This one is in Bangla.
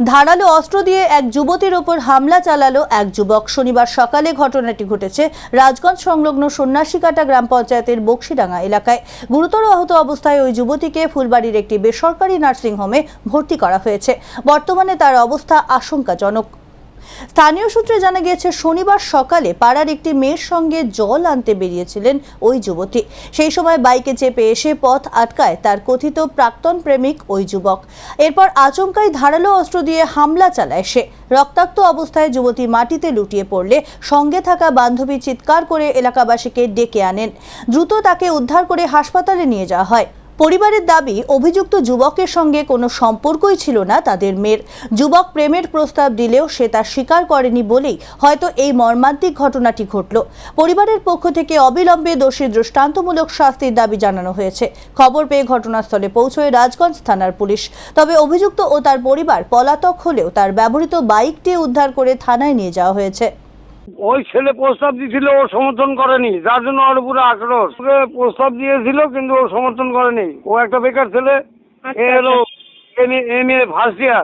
ধারালো অস্ত্র দিয়ে এক যুবতীর ওপর হামলা চালালো এক যুবক। শনিবার সকালে ঘটনাটি ঘটেছে রাজগঞ্জ সংলগ্ন সন্ন্যাসীকাটা গ্রাম পঞ্চায়েতের বক্সিডাঙ্গা এলাকায়। গুরুতর আহত অবস্থায় ওই যুবতীকে ফুলবাড়ির একটি বেসরকারি নার্সিংহোমে ভর্তি করা হয়েছে। বর্তমানে তার অবস্থা আশঙ্কাজনক। স্থানীয় সূত্রে জানা গিয়েছে, শনিবার সকালে পাড়ার একটি মেয়ের সঙ্গে জল আনতে বেরিয়েছিলেন ওই যুবতী। সেই সময় বাইকে চেপে এসে পথ আটকায় তার কথিত প্রাক্তন প্রেমিক ওই যুবক। এরপর আচমকাই ধারালো অস্ত্র দিয়ে হামলা চালায় সে। রক্তাক্ত অবস্থায় যুবতী মাটিতে লুটিয়ে পড়লে সঙ্গে থাকা বান্ধবী চিৎকার করে এলাকাবাসীকে ডেকে আনেন। দ্রুত তাকে উদ্ধার করে হাসপাতালে নিয়ে যাওয়া হয়। পরিবারের দাবি, অভিযুক্ত যুবকের সঙ্গে কোনো সম্পর্কই ছিল না তাদের মেয়ের। যুবক প্রেমের প্রস্তাব দিলেও সে তা স্বীকার করেনি বলেই হয়তো এই মর্মান্তিক ঘটনাটি ঘটল। পরিবারের পক্ষ থেকে অবিলম্বে দোষী দৃষ্টান্তমূলক শাস্তির দাবি জানানো হয়েছে। খবর পেয়ে ঘটনাস্থলে পৌঁছয় রাজগঞ্জ থানার পুলিশ। তবে অভিযুক্ত ও তার পরিবার পলাতক হলেও তার ব্যবহৃত বাইকটি উদ্ধার করে থানায় নিয়ে যাওয়া হয়েছে। ওই ছেলে প্রস্তাব দিয়েছিল ও সমর্থন করেনি। যার জন্য ওর পুরো আক্রোশ। ওকে প্রস্তাব দিয়েছিল কিন্তু ও সমর্থন করেনি। ও একটা বেকার ছেলে। এ হলো এম এ ফার্স্ট ইয়ার